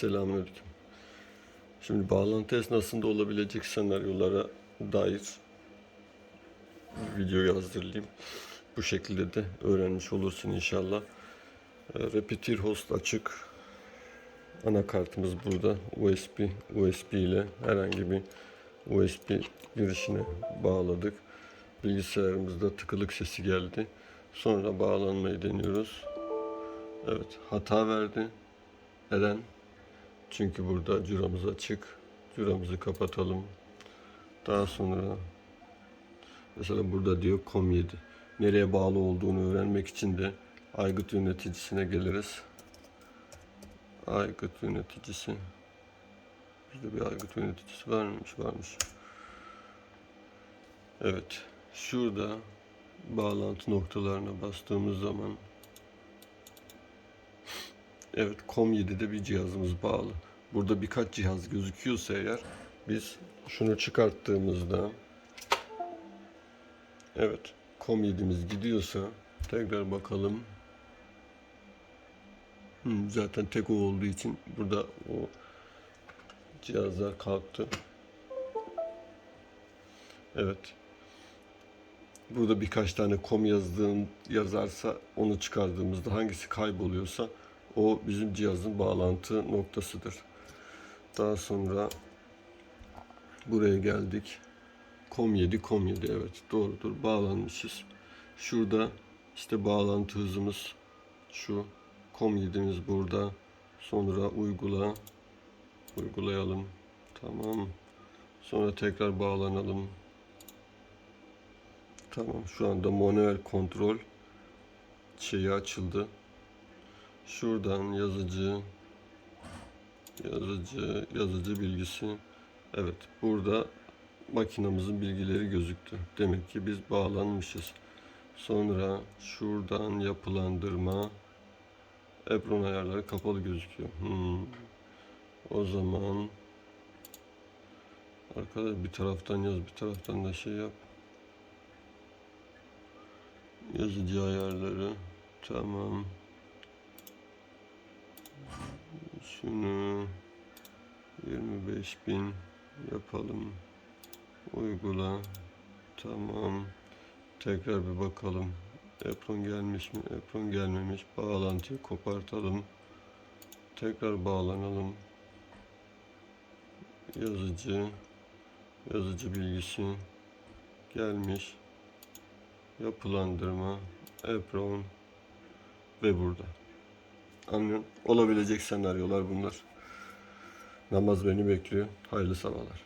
Selamünaleyküm. Şimdi bağlantı esnasında olabilecek senaryolara dair video hazırlayayım. Bu şekilde de öğrenmiş olursun inşallah. E, Repeater host açık. Anakartımız burada. USB, USB ile herhangi bir USB girişine bağladık. Bilgisayarımızda tıkılık sesi geldi. Sonra bağlanmayı deniyoruz. Evet, hata verdi. Neden? Çünkü burada cüramız açık. Cüramızı kapatalım. Daha sonra mesela burada diyor COM7. Nereye bağlı olduğunu öğrenmek için de aygıt yöneticisine geliriz. Aygıt yöneticisi. Bizde bir aygıt yöneticisi var mıymış? Varmış. Evet. Şurada bağlantı noktalarına bastığımız zaman Evet, COM7'de bir cihazımız bağlı. Burada birkaç cihaz gözüküyorsa eğer biz şunu çıkarttığımızda Evet, COM7'miz gidiyorsa tekrar bakalım. Hmm, zaten tek o olduğu için burada o cihazlar kalktı. Evet. Burada birkaç tane kom yazdığın yazarsa onu çıkardığımızda hangisi kayboluyorsa o bizim cihazın bağlantı noktasıdır. Daha sonra buraya geldik. COM7, COM7 evet doğrudur bağlanmışız. Şurada işte bağlantı hızımız şu. COM7'miz burada. Sonra uygula. Uygulayalım. Tamam. Sonra tekrar bağlanalım. Tamam şu anda manuel kontrol şeyi açıldı. Şuradan yazıcı yazıcı yazıcı bilgisi evet burada makinamızın bilgileri gözüktü. Demek ki biz bağlanmışız. Sonra şuradan yapılandırma Ebron ayarları kapalı gözüküyor. Hmm. O zaman arkadaş bir taraftan yaz bir taraftan da şey yap. Yazıcı ayarları tamam. Şunu 25.000 yapalım. Uygula. Tamam. Tekrar bir bakalım. Epron gelmiş mi? Epron gelmemiş. Bağlantıyı kopartalım. Tekrar bağlanalım. Yazıcı. Yazıcı bilgisi gelmiş. Yapılandırma. Epron ve burada. Anlıyorum. Olabilecek senaryolar bunlar. Namaz beni bekliyor. Hayırlı sabahlar.